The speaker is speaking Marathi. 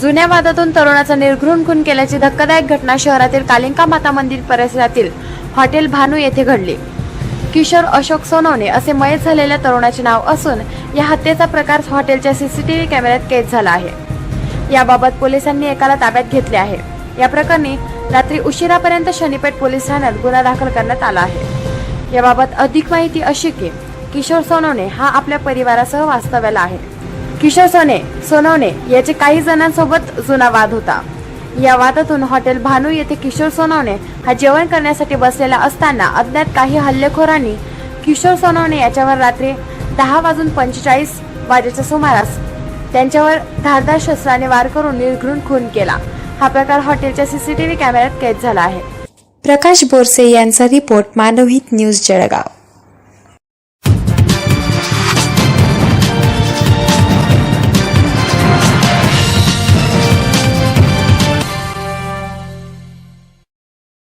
जुन्या वादातून तरुणाचा निर्घृण खून केल्याची धक्कादायक घटना शहरातील कालिंका माता मंदिर परिसरातील हॉटेल भानू येथे घडली. किशोर अशोक सोनवणे असे मयत झालेल्या तरुणाचे नाव असून या हत्येचा प्रकार हॉटेलच्या सीसीटीव्ही कॅमेऱ्यात कैद झाला आहे. याबाबत पोलिसांनी एकाला ताब्यात घेतले आहे. या प्रकरणी रात्री उशिरापर्यंत शनीपेठ पोलीस ठाण्यात गुन्हा दाखल करण्यात आला आहे. याबाबत अधिक माहिती अशी की किशोर सोनवणे हा आपल्या परिवारासह वास्तव्याला आहे. किशोर सोने सोनवणे याचे काही जणांसोबत जुना वाद होता. या वादातून हॉटेल भानू येथे किशोर सोनवणे हा जेवण करण्यासाठी बसलेला असताना अज्ञात काही हल्लेखोरांनी किशोर सोनवणे याच्यावर रात्री दहा वाजून पंचेचाळीस वाजेच्या सुमारास त्यांच्यावर धारदार शस्त्राने वार करून निर्घृण खून केला. हा प्रकार हॉटेलच्या सीसीटीव्ही कॅमेऱ्यात कैद झाला आहे. प्रकाश बोरसे यांचा रिपोर्ट मानवहित न्यूज जळगाव.